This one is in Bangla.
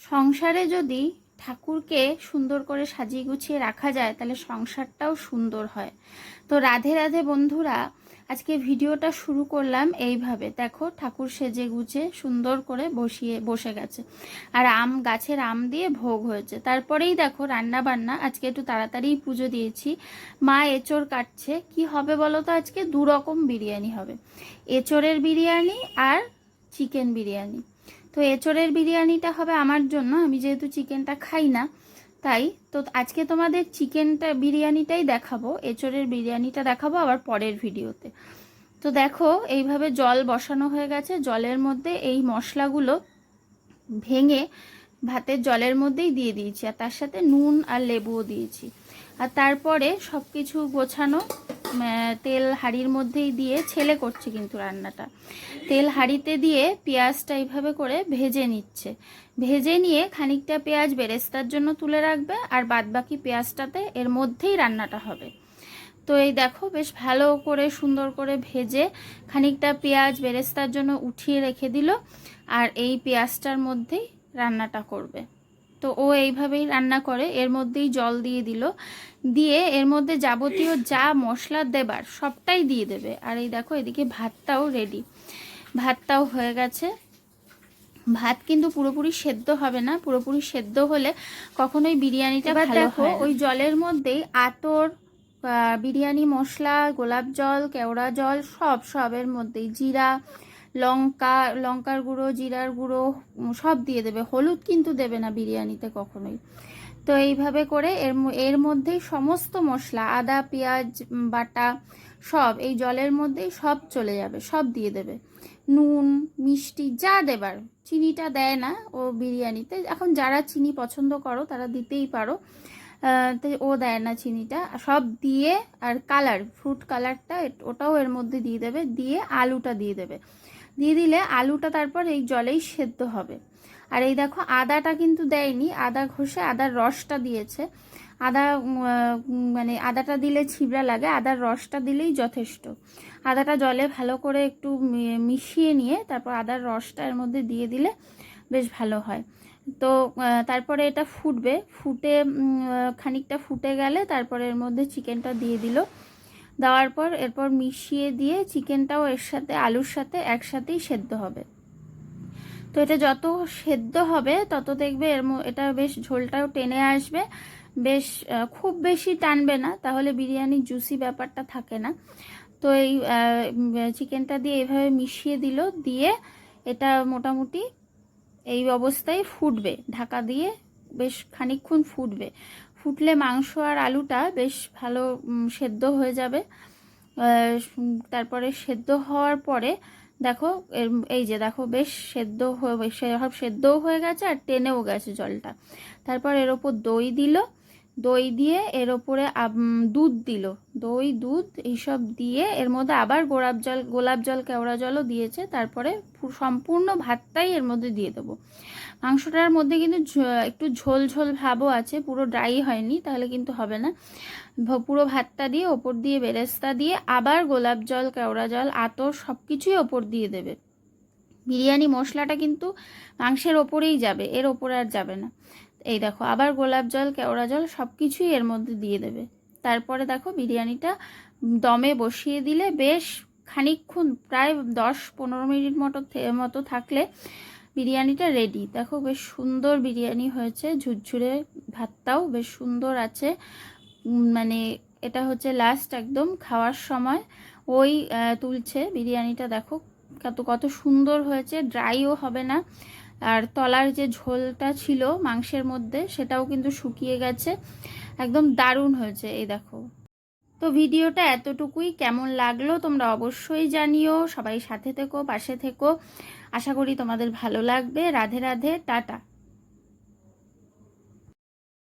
সংসারে যদি ঠাকুরকে সুন্দর করে সাজিয়ে গুছিয়ে রাখা যায়, তাহলে সংসারটাও সুন্দর হয়। তো রাধে রাধে বন্ধুরা, আজকে ভিডিওটা শুরু করলাম এইভাবে। দেখো, ঠাকুর সেজে গুছে সুন্দর করে বসিয়ে, বসে গেছে। আর আম, গাছের আম দিয়ে ভোগ হয়েছে। তারপরেই দেখো রান্না বান্না আজকে একটু তাড়াতাড়ি পুজো দিয়েছি। মা এঁচড় কাটছে। কি হবে বলো তো আজকে? দু রকম বিরিয়ানি হবে। এঁচড়ের বিরিয়ানি আর চিকেন বিরিয়ানি। তো এঁচড়ের বিরিয়ানিটা হবে আমার জন্য, আমি যেহেতু চিকেনটা খাই না, তাই তো আজকে তোমাদের চিকেনটা বিরিয়ানিটাই দেখাবো, এঁচড়ের বিরিয়ানিটা দেখাবো আবার পরের ভিডিওতে। তো দেখো, এইভাবে জল বসানো হয়ে গেছে, জলের মধ্যে এই মশলাগুলো ভেঙে ভাতের জলের মধ্যেই দিয়ে দিয়েছি, আর তার সাথে নুন আর লেবুও দিয়েছি। আর তারপরে সব কিছু গোছানো তেল হাঁড়ির মধ্যেই দিয়ে ছেলে করছে কিন্তু রান্নাটা। তেল হাঁড়িতে দিয়ে পেঁয়াজটা এইভাবে করে ভেজে নিচ্ছে। ভেজে নিয়ে খানিকটা পেঁয়াজ বেরেস্তার জন্য তুলে রাখবে আর বাদবাকি পেঁয়াজটাতে এর মধ্যেই রান্নাটা হবে। তো এই দেখো বেশ ভালো করে সুন্দর করে ভেজে খানিকটা পেঁয়াজ বেরেস্তার জন্য উঠিয়ে রেখে দিল আর এই পেঁয়াজটার মধ্যেই রান্নাটা করবে। তো ও এইভাবেই রান্না করে। এর মধ্যেই জল দিয়ে দিল। দিয়ে এর মধ্যে যাবতীয় যা মশলা দেবার সবটাই দিয়ে দেবে। আর এই দেখো এদিকে ভাতটাও রেডি ভাতটাও হয়ে গেছে। ভাত কিন্তু পুরোপুরি সেদ্ধ হবে না। পুরোপুরি সেদ্ধ হলে কখনোই বিরিয়ানিটা ভালো দেখো, হয় ওই জলের মধ্যেই আতর বিরিয়ানি মশলা গোলাপ জল কেওড়া জল সব সবের মধ্যেই। জিরা লঙ্কা, লঙ্কার গুঁড়ো, জিরার গুঁড়ো সব দিয়ে দেবে। হলুদ কিন্তু দেবে না বিরিয়ানিতে কখনোই। তো এইভাবে করে এর এর মধ্যেই সমস্ত মশলা, আদা, পেঁয়াজ বাটা, সব এই জলের মধ্যেই সব চলে যাবে, সব দিয়ে দেবে। নুন, মিষ্টি, যা দেবার। চিনিটা দেয় না ও বিরিয়ানিতে। এখন যারা চিনি পছন্দ করো, তারা দিতেই পারো। তো ও দেয় না চিনিটা। সব দিয়ে আর কালার, ফ্রুট কালারটা ওটাও এর মধ্যে দিয়ে দেবে। দিয়ে আলুটা দিয়ে দেবে। দিয়ে দিলে আলুটা তারপর এই জলেই সেদ্ধ হবে। আর এই দেখো, আদাটা কিন্তু দেয়নি, আদা ঘষে আদার রসটা দিয়েছে। আদা মানে আদাটা দিলে ছিবড়া লাগে, আদার রসটা দিলেই যথেষ্ট। আদাটা জলে ভালো করে একটু মিশিয়ে নিয়ে তারপর আদার রসটা এর মধ্যে দিয়ে দিলে বেশ ভালো হয়। তো তারপরে এটা ফুটবে, ফুটে খানিকটা ফুটে গেলে তারপরে এর মধ্যে চিকেনটা দিয়ে দিল। দেওয়ার পর এরপর মিশিয়ে দিয়ে চিকেনটাও এর সাথে, আলুর সাথে একসাথেই সেদ্ধ হবে। তো এটা যত সেদ্ধ হবে, তত দেখবে এর এটা বেশ ঝোলটাও টেনে আসবে। বেশ খুব বেশি টানবে না, তাহলে বিরিয়ানির জুসি ব্যাপারটা থাকে না। তো এই চিকেনটা দিয়ে এভাবে মিশিয়ে দিল, দিয়ে এটা মোটামুটি এই অবস্থায় ফুটবে। ঢাকা দিয়ে বেশ খানিকক্ষণ ফুটবে। ফুটলে মাংস আর আলুটা বেশ ভালো সেদ্ধ হয়ে যাবে। তারপরে সেদ্ধ হওয়ার পরে দেখো এই যে দেখো, বেশ সেদ্ধ হয়ে সব সেদ্ধও হয়ে গেছে আর টেনেও গেছে জলটা। তারপর এর ওপর দই দিল। দই দিয়ে এর ওপরে দুধ দিল। দই, দুধ এইসব দিয়ে এর মধ্যে আবার গোলাপ জল গোলাপ জল, কেওড়া জলও দিয়েছে। তারপরে সম্পূর্ণ ভাতটাই এর মধ্যে দিয়ে দেবো। মাংসটার মধ্যে কিন্তু একটু ঝোল ঝোল ভাবও আছে। পুরো ড্রাই হয়নি, তাহলে কিন্তু হবে না। পুরো ভাতটা দিয়ে ওপর দিয়ে বেরেস্তা দিয়ে আবার গোলাপ জল, কেওড়া জল, আতর সব কিছুই ওপর দিয়ে দেবে। বিরিয়ানি মশলাটা কিন্তু মাংসের ওপরেই যাবে, এর ওপরে আর যাবে না। এই দেখো, আবার গোলাপ জল, কেওড়া জল সব কিছুই এর মধ্যে দিয়ে দেবে। তারপরে দেখো বিরিয়ানিটা দমে বসিয়ে দিলে বেশ খানিকক্ষণ, প্রায় দশ পনেরো মিনিট মতো মতো থাকলে বিরিয়ানিটা রেডি দেখো বেশ সুন্দর বিরিয়ানি হয়েছে, ঝুরঝুরে ভাতটাও বেশ সুন্দর আছে। মানে এটা হচ্ছে লাস্ট একদম খাওয়ার সময়। ওই তুলছে বিরিয়ানিটা, দেখো কত কত সুন্দর হয়েছে ড্রাইও হবে না। আর তলার যে ঝোলটা ছিল মাংসের মধ্যে, সেটাও কিন্তু শুকিয়ে গেছে। একদম দারুণ হয়েছে, এই দেখো। তো ভিডিওটা এতটুকুই। কেমন লাগল তোমরা অবশ্যই জানিও। সবাই সাথে থেকো, পাশে থেকো। আশা করি তোমাদের ভালো লাগবে। রাধে রাধে, টাটা।